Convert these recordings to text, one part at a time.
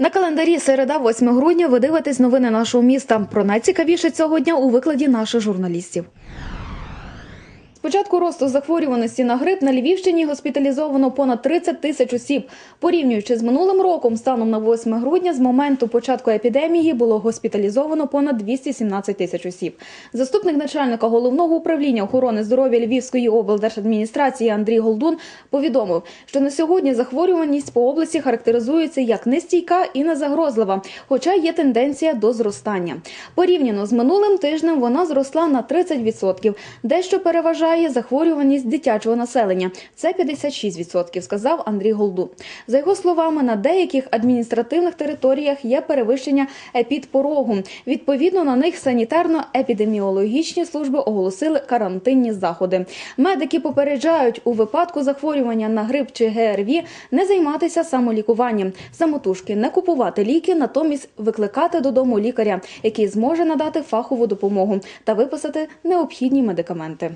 На календарі середа, 8 грудня, ви дивитесь новини нашого міста. Про найцікавіше цього дня у викладі наших журналістів. З початку росту захворюваності на грип на Львівщині госпіталізовано понад 30 тисяч осіб. Порівнюючи з минулим роком, станом на 8 грудня, з моменту початку епідемії було госпіталізовано понад 217 тисяч осіб. Заступник начальника головного управління охорони здоров'я Львівської облдержадміністрації Андрій Голдун повідомив, що на сьогодні захворюваність по області характеризується як нестійка і незагрозлива, хоча є тенденція до зростання. Порівняно з минулим тижнем вона зросла на 30%, дещо переважає захворюваність дитячого населення. Це 56%, сказав Андрій Голдун. За його словами, на деяких адміністративних територіях є перевищення епідпорогу. Відповідно на них санітарно-епідеміологічні служби оголосили карантинні заходи. Медики попереджають у випадку захворювання на грип чи ГРВІ не займатися самолікуванням, самотужки, не купувати ліки, натомість викликати додому лікаря, який зможе надати фахову допомогу та виписати необхідні медикаменти.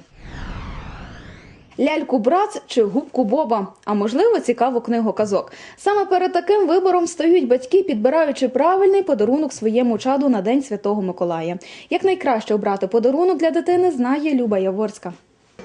Ляльку брац чи губку Боба, а можливо цікаву книгу казок. Саме перед таким вибором стають батьки, підбираючи правильний подарунок своєму чаду на День Святого Миколая. Як найкраще обрати подарунок для дитини, знає Люба Яворська.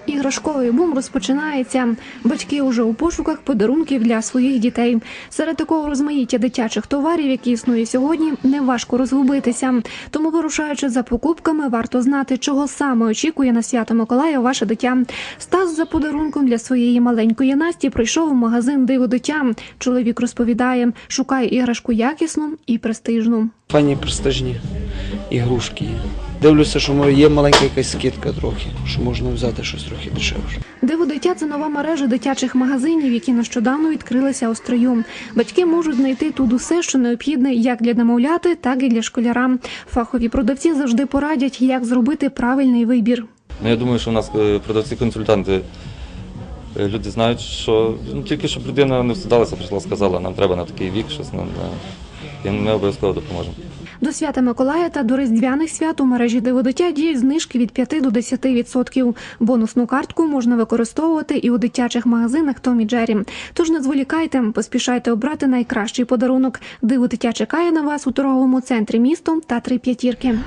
Іграшковий бум розпочинається. Батьки уже у пошуках подарунків для своїх дітей. Серед такого розмаїття дитячих товарів, які існує сьогодні, не важко розгубитися. Тому, вирушаючи за покупками, варто знати, чого саме очікує на свято Миколая ваше дитя. Стас за подарунком для своєї маленької Насті прийшов у магазин Диво дитя. Чоловік розповідає, шукає іграшку якісну і престижну. Файні престижні ігрушки. Дивлюся, що може, є маленька якась скидка трохи, що можна взяти щось трохи дешевше. Диво дитя це нова мережа дитячих магазинів, які нещодавно відкрилися у строю. Батьки можуть знайти тут усе, що необхідне як для немовляти, так і для школяра. Фахові продавці завжди порадять, як зробити правильний вибір. Ну, я думаю, що у нас е, продавці-консультанти. е, Люди знають, що ну, тільки щоб людина не встидалася, прийшла, сказала, нам треба на такий вік, щось нам, і ми обов'язково допоможемо. До свята Миколая та до різдвяних свят у мережі Диво дитя діють знижки від 5 до 10%. Бонусну картку можна використовувати і у дитячих магазинах Томі Джері. Тож не зволікайте, поспішайте обрати найкращий подарунок. Диво дитя чекає на вас у торговому центрі містом та три п'ятірки.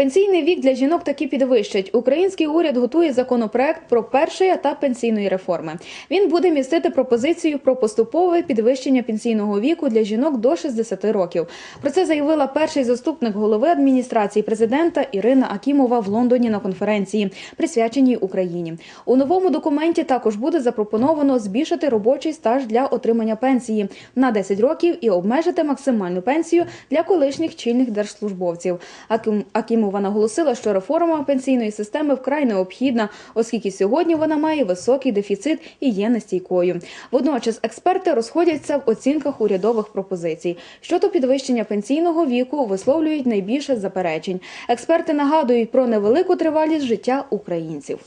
Пенсійний вік для жінок таки підвищать. Український уряд готує законопроект про перший етап пенсійної реформи. Він буде містити пропозицію про поступове підвищення пенсійного віку для жінок до 60 років. Про це заявила перший заступник голови адміністрації президента Ірина Акімова в Лондоні на конференції, присвяченій Україні. У новому документі також буде запропоновано збільшити робочий стаж для отримання пенсії на 10 років і обмежити максимальну пенсію для колишніх чільних держслужбовців. Акім- Акімова наголосила, що реформа пенсійної системи вкрай необхідна, оскільки сьогодні вона має високий дефіцит і є нестійкою. Водночас експерти розходяться в оцінках урядових пропозицій. Щодо підвищення пенсійного віку висловлюють найбільше заперечень. Експерти нагадують про невелику тривалість життя українців.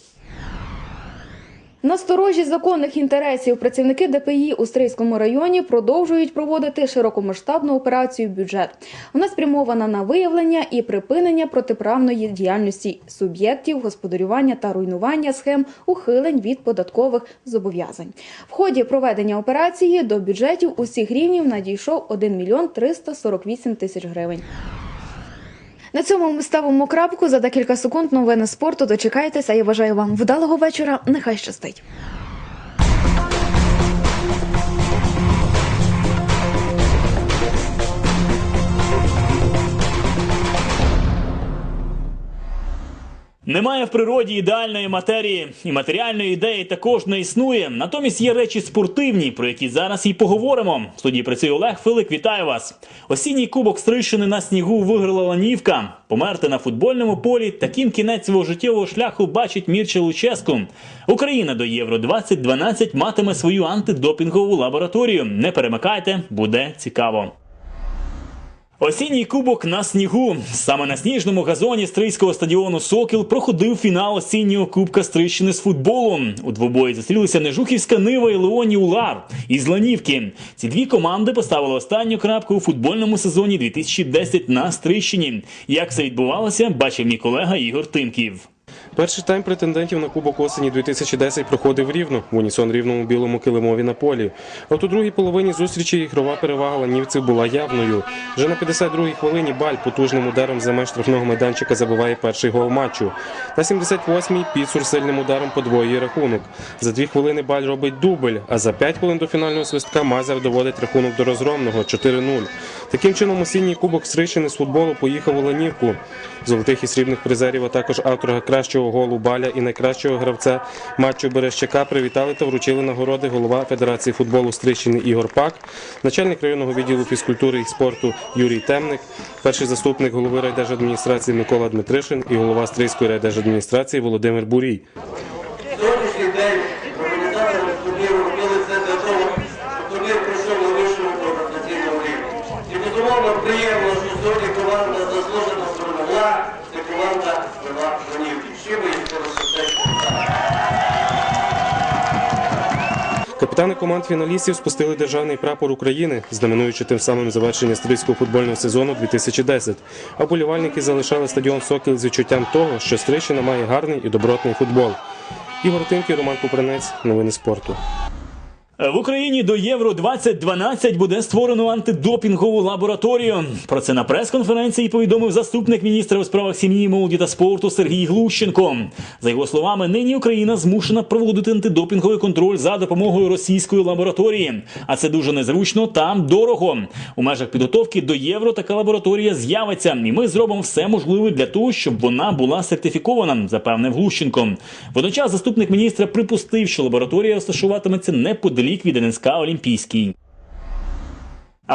Насторожі законних інтересів працівники ДПІ у Стрийському районі продовжують проводити широкомасштабну операцію бюджет. Вона спрямована на виявлення і припинення протиправної діяльності суб'єктів господарювання та руйнування схем ухилень від податкових зобов'язань. В ході проведення операції до бюджетів усіх рівнів надійшов 1 мільйон 348 тисяч гривень. На цьому ми ставимо крапку за декілька секунд новини спорту. Дочекайтеся. Я бажаю вам вдалого вечора. Нехай щастить. Немає в природі ідеальної матерії, і матеріальної ідеї також не існує. Натомість є речі спортивні, про які зараз і поговоримо. В студії працює Олег Филик. Вітаю вас. Осінній кубок Стрийщини на снігу виграла Ланівка. Померти на футбольному полі. Таким кінець свого життєвого шляху бачить Мірча Луческу. Україна до Євро 2012 матиме свою антидопінгову лабораторію. Не перемикайте, буде цікаво. Осінній кубок на снігу. Саме на сніжному газоні стрийського стадіону Сокіл проходив фінал осіннього кубка Стрищини з футболу. У двобої зустрілися Нежухівська Нива і Леоні Улар із Ланівки. Ці дві команди поставили останню крапку у футбольному сезоні 2010 на Стрищині. Як це відбувалося, бачив мій колега Ігор Тимків. Перший тайм претендентів на Кубок осені 2010 проходив рівно в унісон рівному білому килимові на полі. От у другій половині зустрічі ігрова перевага ланівців була явною. Вже на 52-й хвилині Баль потужним ударом за меж штрафного майданчика забиває перший гол матчу. На 78-й Піцур сильним ударом подвоює рахунок. За дві хвилини Баль робить дубль, а за 5 хвилин до фінального свистка Мазар доводить рахунок до розгромного 4-0. Таким чином осінній кубок Стрийщини з футболу поїхав у Ланівку. Золотих і срібних призерів, а також автора кращого голу Баля і найкращого гравця матчу Берещака привітали та вручили нагороди голова Федерації футболу Стрийщини Ігор Пак, начальник районного відділу фізкультури і спорту Юрій Темник, перший заступник голови райдержадміністрації Микола Дмитришин і голова Стрийської райдержадміністрації Володимир Бурій. Сьогоднішній день організатори турніру робили це для того, щоб турнір пройшов на вищому організаційному рівні. І безумовно приємно, що сьогодні команда заслужено перемогла, це команда Льва Жонівки. Чим ми їх Капітани команд фіналістів спустили державний прапор України, знаменуючи тим самим завершення стрийського футбольного сезону 2010. А болівальники залишали стадіон Сокіл з відчуттям того, що Стрийщина має гарний і добротний футбол. Ігор Тимки, Роман Купринець. Новини спорту. В Україні до Євро 2012 буде створено антидопінгову лабораторію. Про це на прес-конференції повідомив заступник міністра у справах сім'ї, молоді та спорту Сергій Глущенко. За його словами, нині Україна змушена проводити антидопінговий контроль за допомогою російської лабораторії. А це дуже незручно та дорого. У межах підготовки до євро така лабораторія з'явиться, і ми зробимо все можливе для того, щоб вона була сертифікована, запевнив Глущенко. Водночас заступник міністра припустив, що лабораторія розташуватиметься неподалік від НСК Олімпійський.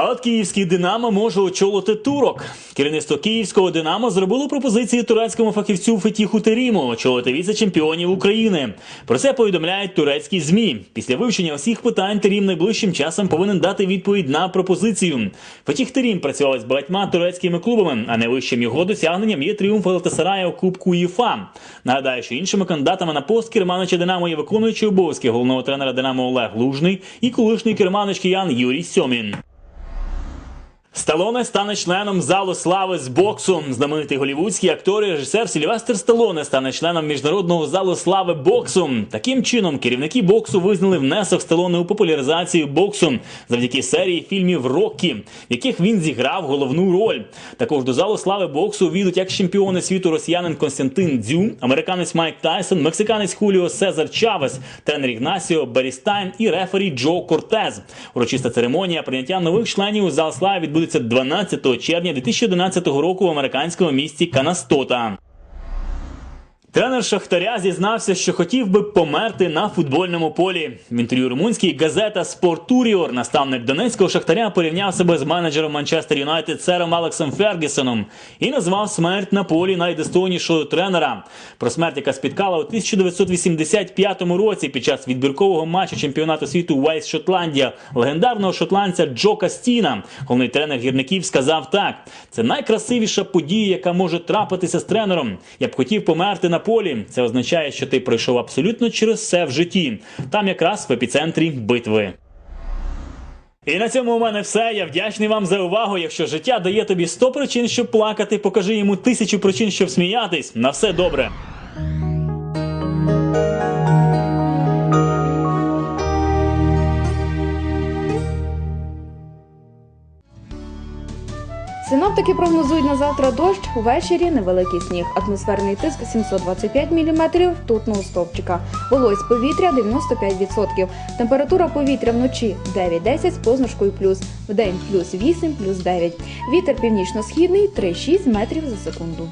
А от київський Динамо може очолити турок. Керівництво київського Динамо зробило пропозиції турецькому фахівцю Фетіху Теріму очолити віце-чемпіонів України. Про це повідомляють турецькі змі. Після вивчення усіх питань Терім найближчим часом повинен дати відповідь на пропозицію. Фетіх Терім працював з багатьма турецькими клубами, а найвищим його досягненням є тріумф Галатасарая у Кубку ЄФА. Нагадаю, що іншими кандидатами на пост керманича Динамо є виконуючий обов'язки головного тренера Динамо Олег Лужний і колишній керманич киян Юрій Сьомін. Сталоне стане членом залу слави з боксу. Знаменитий голівудський актор і режисер Сільвестр Сталоне стане членом міжнародного залу слави боксу. Таким чином, керівники боксу визнали внесок Сталоне у популяризацію боксу завдяки серії фільмів Роккі, в яких він зіграв головну роль. Також до залу слави боксу війдуть як чемпіони світу росіянин Константин Дзю, американець Майк Тайсон, мексиканець Хуліо Сезар Чавес, тренер Ігнасіо Берістайн і рефері Джо Кортез. Урочиста церемонія прийняття нових членів у зал слави відбудеться 12 червня 2011 року в американському місті Канастота. Тренер Шахтаря зізнався, що хотів би померти на футбольному полі. В інтерв'ю румунській газета Спортуріор наставник Донецького Шахтаря порівняв себе з менеджером Манчестер Юнайтед сером Алексом Фергюсоном і назвав смерть на полі найдостойнішого тренера. Про смерть, яка спіткала у 1985 році під час відбіркового матчу чемпіонату світу Уельс Шотландія легендарного шотландця Джо Кастіна. Головний тренер гірників сказав так: це найкрасивіша подія, яка може трапитися з тренером. Я б хотів померти на полі. Це означає, що ти пройшов абсолютно через все в житті. Там якраз в епіцентрі битви. І на цьому у мене все. Я вдячний вам за увагу. Якщо життя дає тобі 100 причин, щоб плакати, покажи йому тисячу причин, щоб сміятись. На все добре. Синоптики прогнозують на завтра дощ, увечері невеликий сніг. Атмосферний тиск 725 мм, тутного стовпчика. Вологість повітря 95%. Температура повітря вночі 9-10 з позначкою плюс. В день плюс 8, плюс 9. Вітер північно-східний 3-6 метрів за секунду.